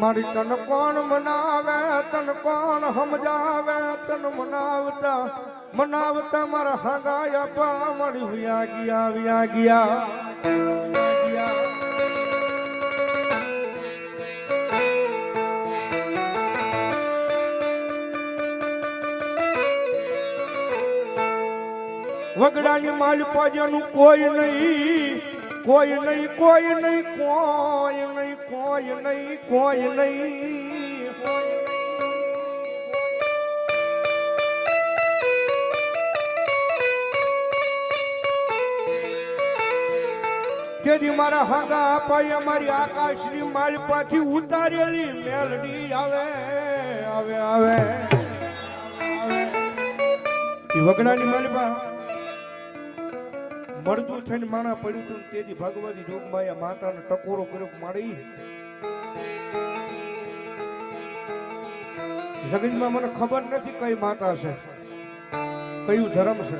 મારી તન કોણ મનાવે, તન કોણ સમજાવે, તન મનાવતા મનાવતા મારા હાગાયા પા મારી વ્યા ગયા વ્યા ગયા. વગડાની માલ પાજાનું કોઈ નહીં. કોઈ નહીં કોઈ નહીં કોઈ નહીં કોઈ નહીં કોઈ નહીં. તેથી મારા હાગા અપાઈ અમારી આકાશની મારી પાછી ઉતારેલી મેલડી આવે આવે આવે વગડાની મારી પા મળતું થઈને માણા પડ્યું હતું તેથી ભગવતી જોગમાયા માતાને ટકોરો કર્યો મારી જગતમાં મને ખબર નથી કઈ માતા છે, કયું ધર્મ છે.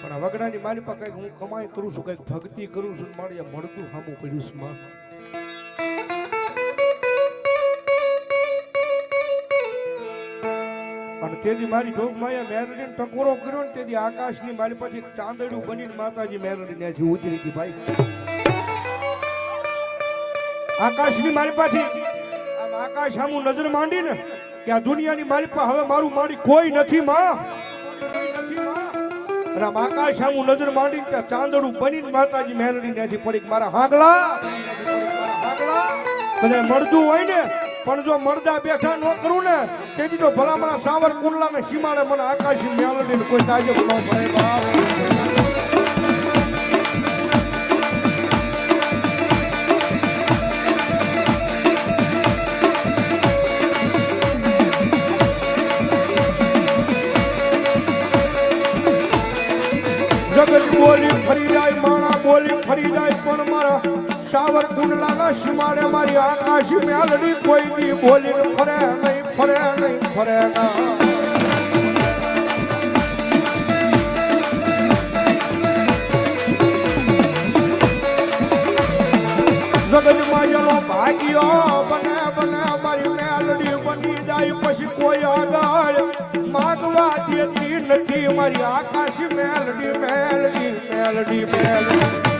પણ વગડાની મારી પાસે કંઈક હું કમાઈ કરું છું, કંઈક ભક્તિ કરું છું મારી મળતું હામું પડ્યું છે માં તેથી મારી જોગ માયા મેરડીને ટકોરો કર્યો ને તેથી આકાશની મારી પછી ચાંદડું બનીને માતાજી મેરડી ને ઉતરી હતી ભાઈ. આકાશની મારી પાછી આમ આકાશ સામું નજર માંડી ને કે આ દુનિયાની મારી પાસે હવે મારું મારી કોઈ નથી માં. રામ આકાશ સામું નજર માંડી ને ત્યાં ચાંદડું બનીને માતાજી મેરડી ને પડી મારા હાગલા. હાગલા. કદાચ મળતું હોય ને પણ જો મરદા બેઠા ન કરું ને તો ભલામણા સાવર કુંડલા ને સીમાડે મને આકાશી મ્યાલડી કોઈ તાજો ન ભરે બાપ. બોલી ફરી જાય, માણા બોલી ફરી જાય, પણ મારા સાવર કુંડલાના સીમાડે મારી આકાશ મેલડી કોઈ દી બોલી ફરે નહીં ફરે નહીં, ફરે ના. જગતમાં જેનો ભાગ્યો બને બને, મારી મેલડી બની જાય પછી કોઈ આગળ માગવા દેતી નથી મારી આકાશ મેલડી મેલડી મેલડી મેલડી.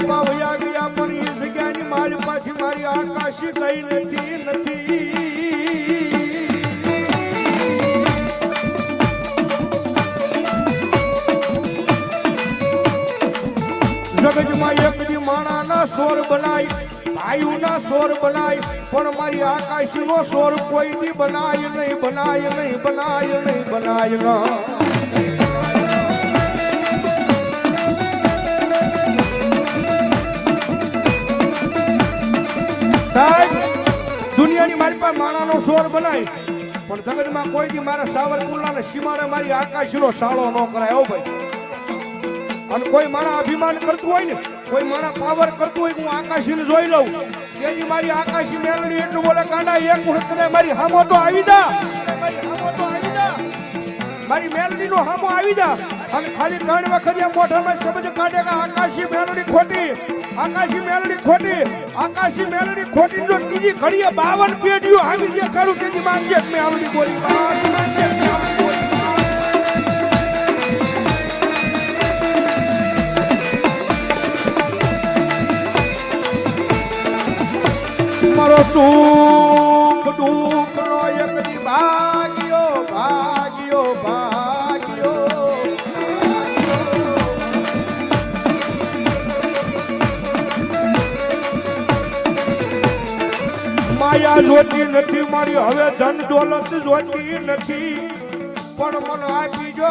મારા હાગા ગયા, પણ એ જગ્યાની મારી પાછી મારી આકાશી કઈ નથી નથી. જગતમાં એક દી માણાના સોર બનાય, ભાઈઓના સોર બનાય, પણ મારી આકાશીનો સોર કોઈ દી બનાય નહીં બનાય નહીં બનાય નહીં, બનાય પાસે માણાનો સોર બનાય. પણ જગતમાં કોઈ દી મારા સાવરકુંડલાને સીમાડે મારી આકાશીનો સાળો ન કરાય, હો ભાઈ. અને કોઈ મારા અભિમાન કરતું હોય ને, કોઈ મારા પાવર કરતું હોય, હું આકાશીને જોઈ લઉં. તેની મારી આકાશી મેળવી એટલું બોલે કાંડા એક વખત મારી હામો તો આવી જા. મારી હામો તો આવી જા મારી મેલડી નો હામો આવી જા. અને ખાલી ત્રણ વખત મોઢામાં સમજ કાઢે કે આકાશી મેલડી ખોટી, આકાશી મેલડી ખોટી, આકાશી મેલડી ખોટી જો ત્રીજી ઘડીએ બાવન પેઢીઓ આવી જે કરું તેની માંગે મેં મેલડી બોલી મારો સુખ જોતી નથી, મારી હવે ધન દોલત જોતી નથી. પણ મને આપી જો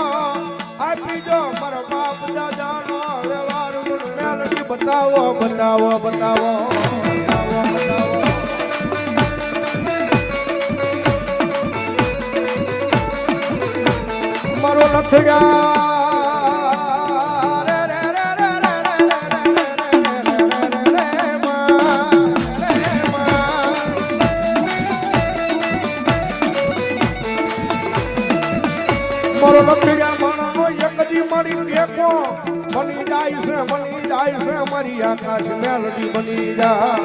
આપી જો, મારા બાપ દાદાનો વ્યવહાર મને મેલડી બતાવો બતાવો બતાવો બતાવો બતાવો. મારો લથયા આકાશ મેલડી બની જા.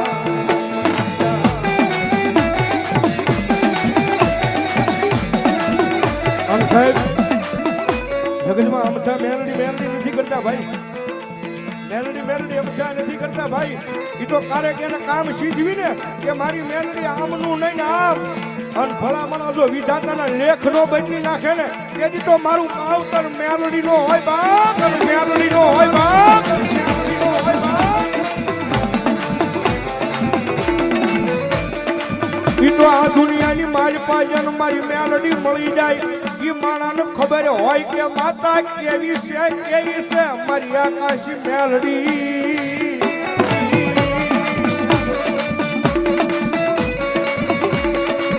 જગતમાં અમથા મેલડી મેલડી નથી કરતા ભાઈ. મેલડી મેલડી અમથા નથી કરતા ભાઈ. એ તો ક્યારેક એને કામ શીખવીને કે મારી મેલડી આમનું નહીં આમ અને ભલામણ જો વિધાતાના લેખ નો બદલી નાખે ને, તેથી તો મારું માવતર મેલડી નો હોય બાપ. મેલડી નો હોય બાપ. ઈ તો આ દુનિયાની મારી પાસે મારી મેલડી મળી જાય. એ માણાને ખબર હોય કે માતા કેવી છે કેવી છે? મારી આકાશી મેલડી.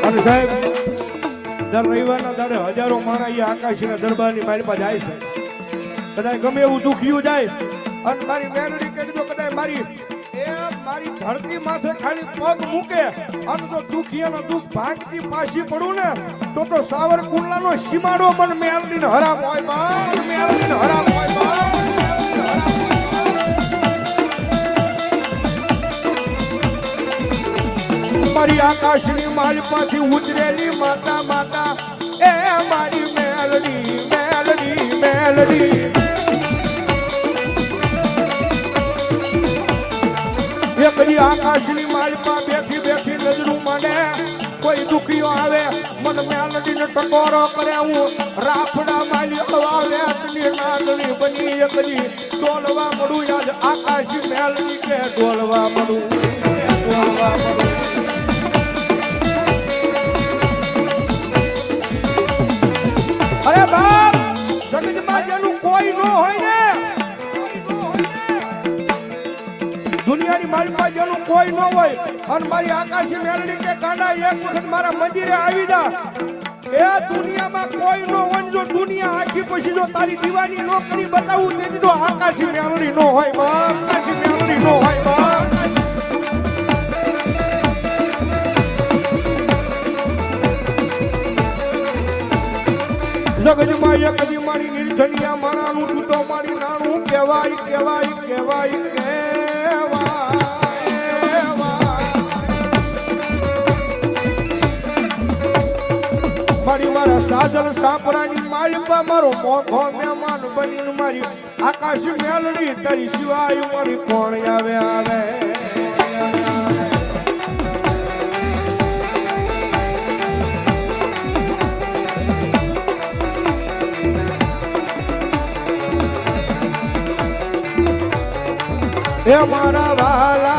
અને સાહેબ, દર રવિવારના દાડે હજારો માણા એ આકાશીના દરબારની મારી પાસે જાય છે. કદાચ ગમે એવું દુખ્યું જાય. અને મારી મેલડી કહી દો કદાચ મારી મારી ધરતી માથે ખાલી પગ મૂકે અને જો દુખિયાનો દુઃખ ભાગતી પાછી પડું ને, તો તો સાવરકુંડલાનો સીમાડો પણ મેલડીને હરામ હોય બાર મેલડીને હરામ હોય બાર મારી આકાશની મારી પાછી ઉતરેલી માતા માતા, એ મારી મેલડી મેલડી મેલડી. આકાશની માલમાં બેઠી બેઠી નજરું મને કોઈ દુખીઓ આવે. મન મેલડીને ટકોરો કરે. હું રાફડા માલી અવાવે. અતની નાગણી બની એક દી ડોલવા મળું યાદ આકાશી મેલડી કે ડોલવા મળું? ડોલવા મળું અરે બાપ મારી પાસે જેનું કોઈ ન હોય. અને મારી આકાશી મેલડી કે કાંડા એક વખત મારા મંદિરે આવી જા. એ દુનિયામાં કોઈ ન હોય જો દુનિયા આખી પછી જો તારી દીવાની નોકરી બતાવું તેથી તો આકાશી મેલડી નો હોય આકાશી મેલડી નો હોય, બા. જગતમાં એક મારી નિર્ધનિયા માણાનું, તું તો મારી કહેવાય કહેવાય કહેવાય કહેવાય. સાજલ સાપરાની માલિકા મારો મોખો મહેમાન બનીને મારી આકાશ મેલડી તરી સિવાય મારી કોણ આવે આવે? એ મારા વાલા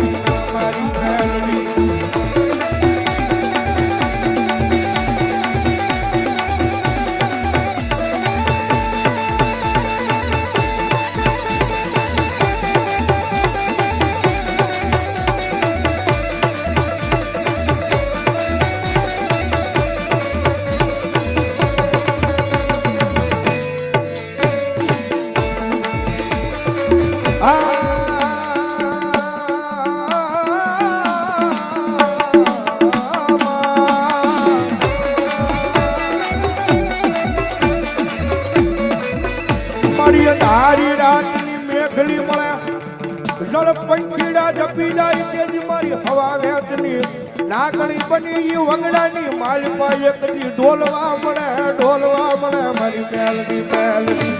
ની હવા વેચની નાગણી બની ઈ વગડાની મારી પાસે કદી ઢોલવા મળે ઢોલવા મળે, મારી પહેલની પહેલની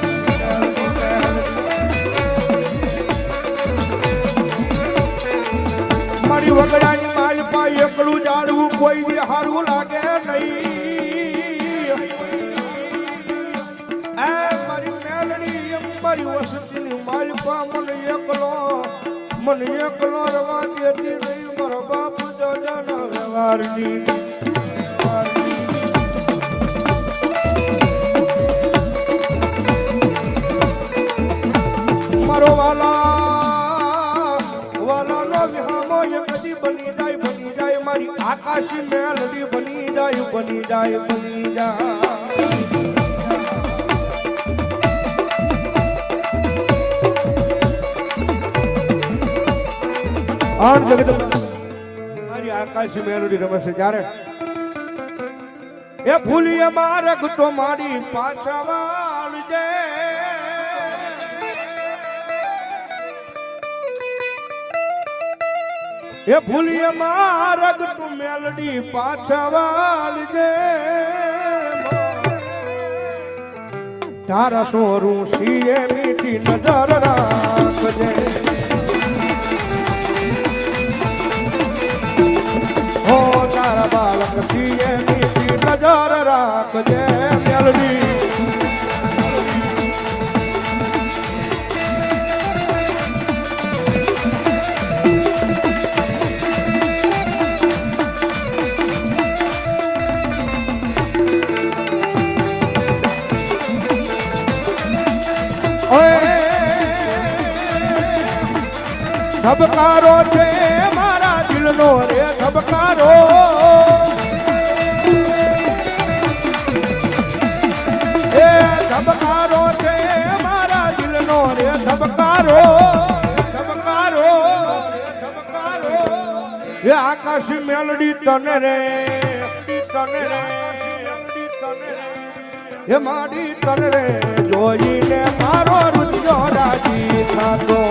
મારી વગડાની મને એકલો રવા દેતી નહીં, મારા બાપ વ્યવહારની. બની જાય. મારી આકાશી મેલડી બની જાય બની જાય બની જાય. આમ જગત મારી આકાશી મેલડી રમે છે. જ્યારે એ ભૂલીએ મારગ તો મારી પાછા વાળજે. એ ભૂલીએ મારગ તું મેલડી પાછા વાળજે. તારા સોરું સીએ મીઠી નજર રાખજે. ધબકારો છે મારા દિલનો રે ધબકારો. એ ધબકારો છે મારા દિલનો રે ધબકારો. ધબકારો ધબકારો. એ આકાશ મેલડી તને રે તને રે. એ માડી તને રે, જોઈને મારો રુચિયો રાજી થતો.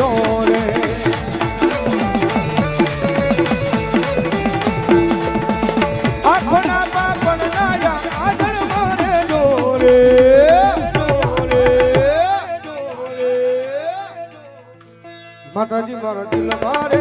જોરે આખોના બાપણ નાયા આગળ મારે જોરે માતાજી મારા દિલ મારે